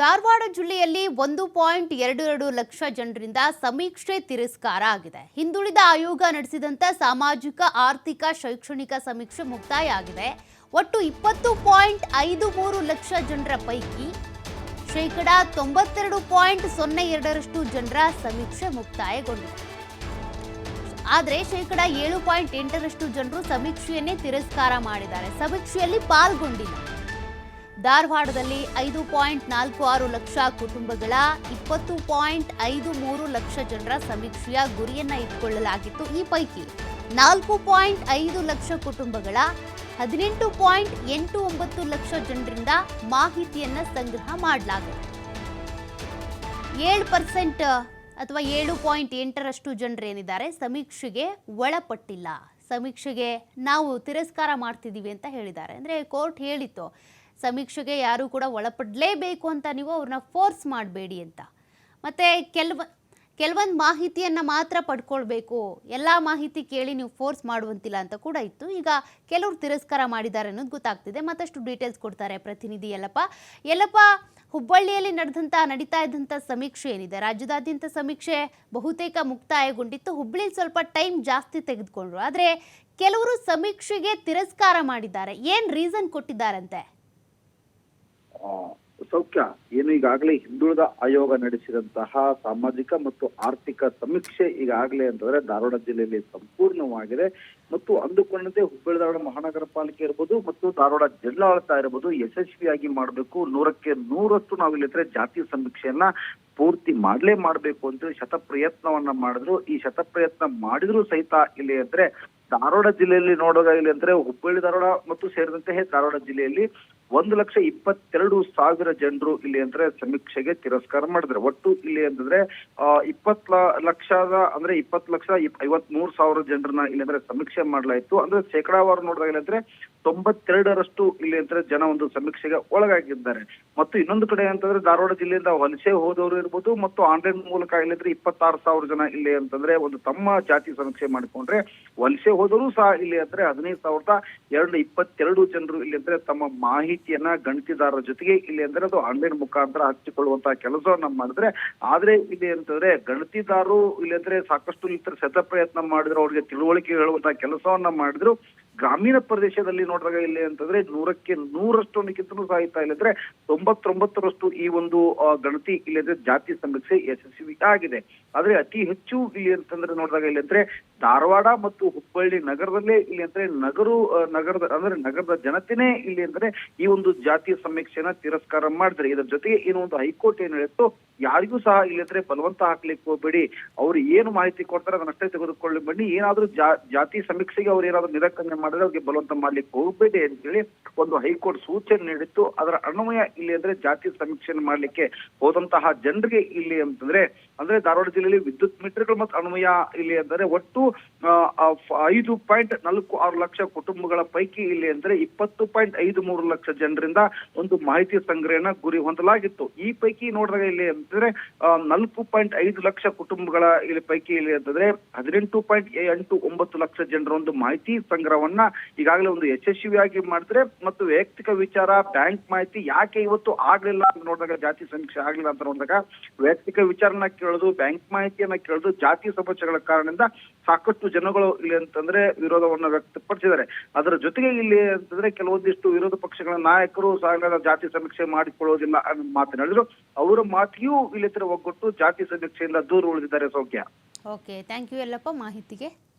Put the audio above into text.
ಧಾರವಾಡ ಜಿಲ್ಲೆಯಲ್ಲಿ ಒಂದು ಪಾಯಿಂಟ್ ಎರಡು ಎರಡು ಲಕ್ಷ ಜನರಿಂದ ಸಮೀಕ್ಷೆ ತಿರಸ್ಕಾರ ಆಗಿದೆ. ಹಿಂದುಳಿದ ಆಯೋಗ ನಡೆಸಿದಂತ ಸಾಮಾಜಿಕ, ಆರ್ಥಿಕ, ಶೈಕ್ಷಣಿಕ ಸಮೀಕ್ಷೆ ಮುಕ್ತಾಯ ಆಗಿದೆ. ಒಟ್ಟು ಇಪ್ಪತ್ತು ಪಾಯಿಂಟ್ ಐದು ಮೂರು ಲಕ್ಷ ಜನರ ಪೈಕಿ ಶೇಕಡ ತೊಂಬತ್ತೆರಡು ಪಾಯಿಂಟ್ ಸೊನ್ನೆ ಎರಡರಷ್ಟು ಜನರ ಸಮೀಕ್ಷೆ ಮುಕ್ತಾಯಗೊಂಡಿದೆ. ಆದರೆ ಶೇಕಡ ಏಳು ಪಾಯಿಂಟ್ ಎಂಟರಷ್ಟು ಜನರು ಸಮೀಕ್ಷೆಯನ್ನೇ ತಿರಸ್ಕಾರ ಮಾಡಿದ್ದಾರೆ. ಸಮೀಕ್ಷೆಯಲ್ಲಿ ಪಾಲ್ಗೊಂಡಿಲ್ಲ. ಧಾರವಾಡದಲ್ಲಿ ಐದು ಪಾಯಿಂಟ್ ನಾಲ್ಕು ಆರು ಲಕ್ಷ ಕುಟುಂಬಗಳ ಇಪ್ಪತ್ತು ಪಾಯಿಂಟ್ ಐದು ಮೂರು ಲಕ್ಷ ಜನರ ಸಮೀಕ್ಷೆಯ ಗುರಿಯನ್ನು ಇಟ್ಕೊಳ್ಳಲಾಗಿತ್ತು ಈ ಪೈಕಿ. ನಾಲ್ಕು ಪಾಯಿಂಟ್ ಐದು ಲಕ್ಷ ಕುಟುಂಬಗಳ ಹದಿನೆಂಟು ಪಾಯಿಂಟ್ ಎಂಟು ಒಂಬತ್ತು ಲಕ್ಷ ಜನರಿಂದ ಮಾಹಿತಿಯನ್ನು ಸಂಗ್ರಹ ಮಾಡಲಾಗಿದೆ ಏಳು ಪರ್ಸೆಂಟ್ ಅಥವಾ ಏಳು ಪಾಯಿಂಟ್ ಎಂಟರಷ್ಟು ಜನರೇನಿದ್ದಾರೆ ಸಮೀಕ್ಷೆಗೆ ಒಳಪಟ್ಟಿಲ್ಲ. ಸಮೀಕ್ಷೆಗೆ ನಾವು ತಿರಸ್ಕಾರ ಮಾಡ್ತಿದ್ದೀವಿ ಅಂತ ಹೇಳಿದ್ದಾರೆ. ಅಂದರೆ ಕೋರ್ಟ್ ಹೇಳಿತ್ತು. ಸಮೀಕ್ಷೆಗೆ ಯಾರೂ ಕೂಡ ಒಳಪಡಲೇಬೇಕು ಅಂತ ನೀವು ಅವ್ರನ್ನ ಫೋರ್ಸ್ ಮಾಡಬೇಡಿ ಅಂತ. ಮತ್ತು ಕೆಲವ, ಕೆಲವೊಂದು ಮಾಹಿತಿಯನ್ನು ಮಾತ್ರ ಪಡ್ಕೊಳ್ಬೇಕು. ಎಲ್ಲ ಮಾಹಿತಿ ಕೇಳಿ ನೀವು ಫೋರ್ಸ್ ಮಾಡುವಂತಿಲ್ಲ ಅಂತ ಕೂಡ ಇತ್ತು. ಈಗ ಕೆಲವರು ತಿರಸ್ಕಾರ ಮಾಡಿದ್ದಾರೆ ಅನ್ನೋದು ಗೊತ್ತಾಗ್ತಿದೆ. ಮತ್ತಷ್ಟು ಡೀಟೇಲ್ಸ್ ಕೊಡ್ತಾರೆ ಪ್ರತಿನಿಧಿ ಎಲ್ಲಪ್ಪ ಎಲ್ಲಪ್ಪ ಹುಬ್ಬಳ್ಳಿಯಲ್ಲಿ ನಡೆದಂಥ ನಡೀತಾ ಇದ್ದಂಥ ಸಮೀಕ್ಷೆ ಏನಿದೆ? ರಾಜ್ಯದಾದ್ಯಂತ ಸಮೀಕ್ಷೆ ಬಹುತೇಕ ಮುಕ್ತಾಯಗೊಂಡಿತ್ತು. ಹುಬ್ಬಳ್ಳಿಲಿ ಸ್ವಲ್ಪ ಟೈಮ್ ಜಾಸ್ತಿ ತೆಗೆದುಕೊಂಡ್ರು. ಆದರೆ ಕೆಲವರು ಸಮೀಕ್ಷೆಗೆ ತಿರಸ್ಕಾರ ಮಾಡಿದ್ದಾರೆ. ಏನು ರೀಸನ್ ಕೊಟ್ಟಿದ್ದಾರಂತೆ? ಸೌಖ್ಯ. ಏನು ಈಗಾಗಲೇ ಹಿಂದುಳಿದ ಆಯೋಗ ನಡೆಸಿದಂತಹ ಸಾಮಾಜಿಕ ಮತ್ತು ಆರ್ಥಿಕ ಸಮೀಕ್ಷೆ ಈಗಾಗಲೇ ಅಂತಂದ್ರೆ ಧಾರವಾಡ ಜಿಲ್ಲೆಯಲ್ಲಿ ಸಂಪೂರ್ಣವಾಗಿದೆ. ಮತ್ತು ಅಂದುಕೊಂಡಂತೆ ಹುಬ್ಬಳ್ಳಿ, ಧಾರವಾಡ ಮಹಾನಗರ ಪಾಲಿಕೆ ಇರ್ಬೋದು ಮತ್ತು ಧಾರವಾಡ ಜಿಲ್ಲಾಡಳಿತ ಇರ್ಬೋದು ಯಶಸ್ವಿಯಾಗಿ ಮಾಡಬೇಕು. ನೂರಕ್ಕೆ ನೂರಷ್ಟು ನಾವು ಇಲ್ಲಿದ್ರೆ ಜಾತಿ ಸಮೀಕ್ಷೆಯನ್ನ ಪೂರ್ತಿ ಮಾಡ್ಲೇ ಮಾಡ್ಬೇಕು ಅಂತೇಳಿ ಶತ ಪ್ರಯತ್ನವನ್ನ ಮಾಡಿದ್ರು. ಈ ಶತ ಪ್ರಯತ್ನ ಮಾಡಿದ್ರು ಸಹಿತ ಇಲ್ಲಿ ಅಂದ್ರೆ ಧಾರವಾಡ ಜಿಲ್ಲೆಯಲ್ಲಿ ನೋಡೋದಾಗಲಿ ಅಂದ್ರೆ ಹುಬ್ಬಳ್ಳಿ, ಧಾರವಾಡ ಮತ್ತು ಸೇರಿದಂತೆ ಧಾರವಾಡ ಜಿಲ್ಲೆಯಲ್ಲಿ ಒಂದು ಲಕ್ಷ ಇಪ್ಪತ್ತೆರಡು ಸಾವಿರ ಜನರು ಇಲ್ಲಿ ಅಂದ್ರೆ ಸಮೀಕ್ಷೆಗೆ ತಿರಸ್ಕಾರ ಮಾಡಿದ್ರೆ. ಒಟ್ಟು ಇಲ್ಲಿ ಅಂತಂದ್ರೆ ಇಪ್ಪತ್ ಲಕ್ಷದ ಅಂದ್ರೆ ಇಪ್ಪತ್ ಲಕ್ಷ ಐವತ್ ಮೂರ್ ಸಾವಿರ ಜನರನ್ನ ಇಲ್ಲಿ ಅಂದ್ರೆ ಸಮೀಕ್ಷೆ ಮಾಡಲಾಯಿತು. ಅಂದ್ರೆ ಶೇಕಡಾವಾರು ನೋಡಿದಾಗ ಅಂದ್ರೆ ತೊಂಬತ್ತೆರಡರಷ್ಟು ಇಲ್ಲಿ ಅಂದ್ರೆ ಜನ ಒಂದು ಸಮೀಕ್ಷೆಗೆ ಒಳಗಾಗಿದ್ದಾರೆ. ಮತ್ತು ಇನ್ನೊಂದು ಕಡೆ ಅಂತಂದ್ರೆ ಧಾರವಾಡ ಜಿಲ್ಲೆಯಿಂದ ವಲಸೆ ಹೋದವರು ಇರ್ಬೋದು, ಮತ್ತು ಆನ್ಲೈನ್ ಮೂಲಕ ಇಲ್ಲಿದ್ರೆ ಇಪ್ಪತ್ತಾರು ಸಾವಿರ ಜನ ಇಲ್ಲಿ ಅಂತಂದ್ರೆ ಒಂದು ತಮ್ಮ ಜಾತಿ ಸಮೀಕ್ಷೆ ಮಾಡಿಕೊಂಡ್ರೆ ವಲಸೆ ಹೋದರೂ ಸಹ ಇಲ್ಲಿ ಅಂದ್ರೆ ಹದಿನೈದು ಸಾವಿರದ ಎರಡು ಇಪ್ಪತ್ತೆರಡು ಜನರು ಇಲ್ಲಿ ಅಂದ್ರೆ ತಮ್ಮ ಮಾಹಿತಿಯನ್ನ ಗಣತಿದಾರರ ಜೊತೆಗೆ ಇಲ್ಲಿ ಅಂದ್ರೆ ಅದು ಆನ್ಲೈನ್ ಮುಖಾಂತರ ಹಚ್ಚಿಕೊಳ್ಳುವಂತಹ ಕೆಲಸವನ್ನ ಮಾಡಿದ್ರೆ, ಆದ್ರೆ ಇಲ್ಲಿ ಅಂತಂದ್ರೆ ಗಣತಿದಾರರು ಇಲ್ಲಿ ಅಂದ್ರೆ ಸಾಕಷ್ಟು ಇತರ ಸತ ಪ್ರಯತ್ನ ಮಾಡಿದ್ರು, ಅವ್ರಿಗೆ ತಿಳುವಳಿಕೆ ಹೇಳುವಂತಹ ಕೆಲಸವನ್ನ ಮಾಡಿದ್ರು ಗ್ರಾಮೀಣ ಪ್ರದೇಶದಲ್ಲಿ ನೋಡಿದಾಗ ಇಲ್ಲಿ ಅಂತಂದ್ರೆ ನೂರಕ್ಕೆ ನೂರಷ್ಟು ಇಲ್ಲದ್ರೆ ಇಲ್ಲ. ಅಂದ್ರೆ ತೊಂಬತ್ತೊಂಬತ್ತರಷ್ಟು ಈ ಒಂದು ಗಣತಿ ಇಲ್ಲದ್ರೆ ಜಾತಿ ಸಮೀಕ್ಷೆ ಯಶಸ್ವಿ ಆಗಿದೆ. ಆದ್ರೆ ಅತಿ ಹೆಚ್ಚು ಇಲ್ಲಿ ಅಂತಂದ್ರೆ ನೋಡಿದಾಗ ಇಲ್ಲಿ ಅಂದ್ರೆ ಧಾರವಾಡ ಮತ್ತು ಹುಬ್ಬಳ್ಳಿ ನಗರದಲ್ಲೇ ಇಲ್ಲಿ ಅಂದ್ರೆ ನಗರು ನಗರದ, ಅಂದ್ರೆ ನಗರದ ಜನತೆನೇ ಇಲ್ಲಿ ಅಂದ್ರೆ ಈ ಒಂದು ಜಾತಿ ಸಮೀಕ್ಷೆನ ತಿರಸ್ಕಾರ ಮಾಡಿದ್ರೆ. ಇದರ ಜೊತೆಗೆ ಏನು ಒಂದು ಹೈಕೋರ್ಟ್ ಏನ್ ಹೇಳಿತ್ತು ಯಾರಿಗೂ ಸಹ ಇಲ್ಲಿ ಅಂದ್ರೆ ಬಲವಂತ ಹಾಕ್ಲಿಕ್ಕೆ ಹೋಗ್ಬೇಡಿ. ಅವ್ರು ಏನು ಮಾಹಿತಿ ಕೊಡ್ತಾರೆ ಅದನ್ನಷ್ಟೇ ತೆಗೆದುಕೊಳ್ಳಿ. ಬನ್ನಿ ಏನಾದ್ರೂ ಜಾತಿ ಸಮೀಕ್ಷೆಗೆ ಅವ್ರು ಏನಾದ್ರು ನಿರಾಕರಣೆ ಮಾಡಿದ್ರೆ ಅವ್ರಿಗೆ ಬಲವಂತ ಮಾಡ್ಲಿಕ್ಕೆ ಹೋಗ್ಬೇಡಿ ಅಂತೇಳಿ ಒಂದು ಹೈಕೋರ್ಟ್ ಸೂಚನೆ ನೀಡಿತ್ತು. ಅದರ ಅನ್ವಯ ಇಲ್ಲಿ ಅಂದ್ರೆ ಜಾತಿ ಸಮೀಕ್ಷೆ ಮಾಡ್ಲಿಕ್ಕೆ ಹೋದಂತಹ ಜನರಿಗೆ ಇಲ್ಲಿ ಅಂತಂದ್ರೆ, ಅಂದ್ರೆ ಧಾರವಾಡ ಜಿಲ್ಲೆಯಲ್ಲಿ ವಿದ್ಯುತ್ ಮೀಟರ್ಗಳು ಮತ್ತು ಅನ್ವಯ ಇಲ್ಲಿ ಅಂದರೆ ಒಟ್ಟು ಐದು ಪಾಯಿಂಟ್ ನಾಲ್ಕು ಆರು ಲಕ್ಷ ಕುಟುಂಬಗಳ ಪೈಕಿ ಇಲ್ಲಿ ಅಂದ್ರೆ ಇಪ್ಪತ್ತು ಪಾಯಿಂಟ್ ಐದು ಮೂರು ಲಕ್ಷ ಜನರಿಂದ ಒಂದು ಮಾಹಿತಿ ಸಂಗ್ರಹಣ ಗುರಿ ಹೊಂದಲಾಗಿತ್ತು. ಈ ಪೈಕಿ ನೋಡಿದಾಗ ಇಲ್ಲಿ ಅಂತಂದ್ರೆ ನಾಲ್ಕು ಪಾಯಿಂಟ್ ಐದು ಲಕ್ಷ ಕುಟುಂಬಗಳ ಇಲ್ಲಿ ಪೈಕಿ ಇಲ್ಲಿ ಅಂತಂದ್ರೆ ಹದಿನೆಂಟು ಪಾಯಿಂಟ್ ಎಂಟು ಒಂಬತ್ತು ಲಕ್ಷ ಜನರ ಒಂದು ಮಾಹಿತಿ ಸಂಗ್ರಹವನ್ನ ಈಗಾಗಲೇ ಒಂದು ಯಶಸ್ವಿಯಾಗಿ ಮಾಡಿದ್ರೆ ಮತ್ತು ವೈಯಕ್ತಿಕ ವಿಚಾರ, ಬ್ಯಾಂಕ್ ಮಾಹಿತಿ ಯಾಕೆ ಇವತ್ತು ಆಗ್ಲಿಲ್ಲ ಅಂತ ನೋಡಿದಾಗ ಜಾತಿ ಸಮೀಕ್ಷೆ ಆಗ್ಲಿಲ್ಲ ಅಂತ ನೋಡಿದಾಗ ವೈಯಕ್ತಿಕ ವಿಚಾರನ ಕೇಳುದು, ಬ್ಯಾಂಕ್ ಮಾಹಿತಿಯನ್ನ ಕೇಳುದು ಜಾತಿ ಸಮಸ್ಯೆಗಳ ಕಾರಣದಿಂದ ಸಾಕಷ್ಟು ಜನಗಳು ಇಲ್ಲಿ ಅಂತಂದ್ರೆ ವಿರೋಧವನ್ನ ವ್ಯಕ್ತಪಡಿಸಿದ್ದಾರೆ. ಅದರ ಜೊತೆಗೆ ಇಲ್ಲಿ ಅಂತಂದ್ರೆ ಕೆಲವೊಂದಿಷ್ಟು ವಿರೋಧ ಪಕ್ಷಗಳ ನಾಯಕರು ಸಹ ಜಾತಿ ಸಮೀಕ್ಷೆ ಮಾಡಿಕೊಳ್ಳೋದಿಲ್ಲ ಮಾತನಾಡಿದ್ರು ಅವರ ಮಾತಿಗೂ ಇಲ್ಲಿ ಒಗ್ಗಟ್ಟು ಜಾತಿ ಸಮೀಕ್ಷೆಯಿಂದ ದೂರ ಉಳಿದಿದ್ದಾರೆ ಸೌಖ್ಯ. ಓಕೆ ಥ್ಯಾಂಕ್ ಯು ಎಲ್ಲಪ್ಪ ಮಾಹಿತಿಗೆ.